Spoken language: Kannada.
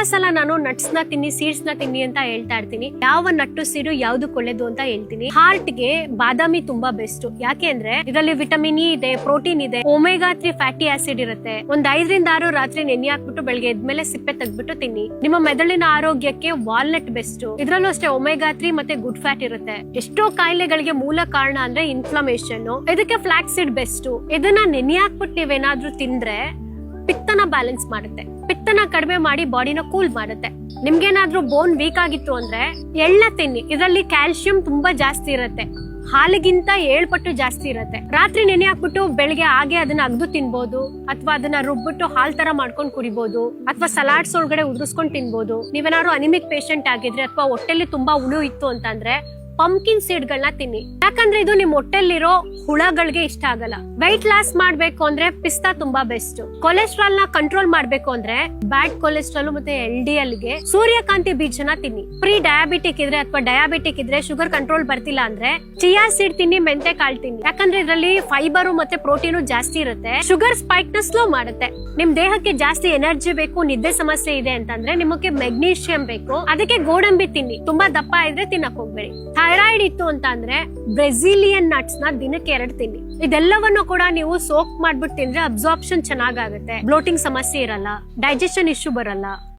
ತುಂಬಾ ಸಲ ನಾನು ನಟ್ಸ್ನ ತಿನ್ನಿ ಸೀಡ್ಸ್ನ ತಿನ್ನಿ ಅಂತ ಹೇಳ್ತಾ ಇರ್ತೀನಿ. ಯಾವ ನಟ್ಟು ಸೀಡು ಯಾವ್ದು ಒಳ್ಳೇದು ಅಂತ ಹೇಳ್ತೀನಿ. ಹಾರ್ಟ್ಗೆ ಬಾದಾಮಿ ತುಂಬಾ ಬೆಸ್ಟ್ ಯಾಕೆ ಅಂದ್ರೆ ಇದರಲ್ಲಿ ವಿಟಮಿನ್ ಇ ಇದೆ ಪ್ರೋಟೀನ್ ಇದೆ ಒಮೆಗಾ ತ್ರೀ ಫ್ಯಾಟಿ ಆಸಿಡ್ ಇರುತ್ತೆ. ಒಂದ್ ಐದರಿಂದ ಆರು ರಾತ್ರಿ ನೆನೆ ಹಾಕ್ಬಿಟ್ಟು ಬೆಳಗ್ಗೆ ಎದ್ಮೇಲೆ ಸಿಪ್ಪೆ ತೆಗ್ದ್ಬಿಟ್ಟು ತಿನ್ನಿ. ನಿಮ್ಮ ಮೆದುಳಿನ ಆರೋಗ್ಯಕ್ಕೆ ವಾಲ್ನಟ್ ಬೆಸ್ಟ್ ಇದ್ರಲ್ಲೂ ಅಷ್ಟೇ ಒಮೆಗಾ ತ್ರೀ ಮತ್ತೆ ಗುಡ್ ಫ್ಯಾಟ್ ಇರುತ್ತೆ. ಎಷ್ಟೋ ಕಾಯಿಲೆಗಳಿಗೆ ಮೂಲ ಕಾರಣ ಅಂದ್ರೆ ಇನ್ಫ್ಲಮೇಷನ್ ಇದಕ್ಕೆ ಫ್ಲಾಕ್ಸಿಡ್ ಬೆಸ್ಟ್ ಇದನ್ನ ನೆನೆ ಹಾಕ್ಬಿಟ್ಟು ನೀವೇನಾದ್ರೂ ತಿಂದ್ರೆ ಪಿತ್ತನ ಬ್ಯಾಲೆನ್ಸ್ ಮಾಡುತ್ತೆ. ಪಿತ್ತನ ಕಡಿಮೆ ಮಾಡಿ ಬಾಡಿನ ಕೂಲ್ ಮಾಡುತ್ತೆ. ನಿಮ್ಗೇನಾದ್ರೂ ಬೋನ್ ವೀಕ್ ಆಗಿತ್ತು ಅಂದ್ರೆ ಎಳ್ಳ ತಿನ್ನಿ. ಇದರಲ್ಲಿ ಕ್ಯಾಲ್ಸಿಯಂ ತುಂಬಾ ಜಾಸ್ತಿ ಇರುತ್ತೆ. ಹಾಲಿಗಿಂತ ಏಳ್ ಪಟ್ಟು ಜಾಸ್ತಿ ಇರುತ್ತೆ. ರಾತ್ರಿ ನೆನೆ ಹಾಕ್ಬಿಟ್ಟು ಬೆಳಿಗ್ಗೆ ಹಾಗೆ ಅದನ್ನ ಅಗ್ದು ತಿನ್ಬೋದು, ಅಥವಾ ಅದನ್ನ ರುಬ್ಬಿಟ್ಟು ಹಾಲ್ ತರ ಮಾಡ್ಕೊಂಡು ಕುಡಿಬಹುದು ಅಥವಾ ಸಲಾಡ್ಸ್ ಒಳಗಡೆ ಉದುರಿಸ್ಕೊಂಡು ತಿನ್ಬೋದು. ನೀವೇನಾದ್ರು ಅನಿಮಿಕ್ ಪೇಷಂಟ್ ಆಗಿದ್ರೆ ಅಥವಾ ಹೊಟ್ಟೆಲಿ ತುಂಬಾ ಹುಳು ಇತ್ತು ಅಂತಂದ್ರೆ ಪಂಕಿನ್ ಸೀಡ್ ಗಳನ್ನ ತಿನ್ನಿ. ಯಾಕಂದ್ರೆ ಇದು ನಿಮ್ ಹೊಟ್ಟೆಲಿರೋ ಹುಳಗಳಿಗೆ ಇಷ್ಟ ಆಗಲ್ಲ. weight ಲಾಸ್ ಮಾಡ್ಬೇಕು ಅಂದ್ರೆ ಪಿಸ್ತಾ ತುಂಬಾ ಬೆಸ್ಟ್ ಕೊಲೆಸ್ಟ್ರಾಲ್ನ ಕಂಟ್ರೋಲ್ ಮಾಡ್ಬೇಕು ಅಂದ್ರೆ ಬ್ಯಾಡ್ ಕೊಲೆಸ್ಟ್ರಾಲ್ ಮತ್ತೆ ಎಲ್ ಡಿ ಎಲ್ಗೆ ಸೂರ್ಯಕಾಂತಿ ಬೀಜನ ತಿನ್ನಿ. ಪ್ರೀ ಡಯಾಬಿಟಿಕ್ ಇದ್ರೆ ಅಥವಾ ಡಯಾಬಿಟಿಕ್ ಇದ್ರೆ ಶುಗರ್ ಕಂಟ್ರೋಲ್ ಬರ್ತಿಲ್ಲ ಅಂದ್ರೆ ಚಿಯಾ ಸೀಡ್ ತಿನ್ನಿ ಮೆಂತೆ ಕಾಳು ತಿನ್ನಿ. ಯಾಕಂದ್ರೆ ಇದರಲ್ಲಿ ಫೈಬರ್ ಮತ್ತೆ ಪ್ರೋಟೀನ್ ಜಾಸ್ತಿ ಇರುತ್ತೆ. ಶುಗರ್ ಸ್ಪೈಕ್ನ ಸ್ಲೋ ಮಾಡುತ್ತೆ. ನಿಮ್ ದೇಹಕ್ಕೆ ಜಾಸ್ತಿ ಎನರ್ಜಿ ಬೇಕು, ನಿದ್ದೆ ಸಮಸ್ಯೆ ಇದೆ ಅಂತಂದ್ರೆ ನಿಮಗೆ ಮೆಗ್ನೀಷಿಯಂ ಬೇಕು. ಅದಕ್ಕೆ ಗೋಡಂಬಿ ತಿನ್ನಿ. ತುಂಬಾ ದಪ್ಪ ಇದ್ರೆ ತಿನ್ನಕ್ ಹೋಗ್ಬೇಡಿ. ಥೈರಾಯ್ಡ್ ಇತ್ತು ಅಂತ ಅಂದ್ರೆ ಬ್ರೆಸಿಲಿಯನ್ ನಟ್ಸ್ನ ದಿನಕ್ಕೆ ಎರಡು ತಿನ್ನಿ. ಇದೆಲ್ಲವನ್ನು ಕೂಡ ನೀವು ಸೋಕ್ ಮಾಡ್ಬಿಟ್ಟು ತಿಂದ್ರೆ ಅಬ್ಸಾರ್ಪ್ಷನ್ ಚೆನ್ನಾಗಾಗುತ್ತೆ. ಬ್ಲೋಟಿಂಗ್ ಸಮಸ್ಯೆ ಇರಲ್ಲ ಡೈಜೆಷನ್ ಇಶ್ಯೂ ಬರಲ್ಲ.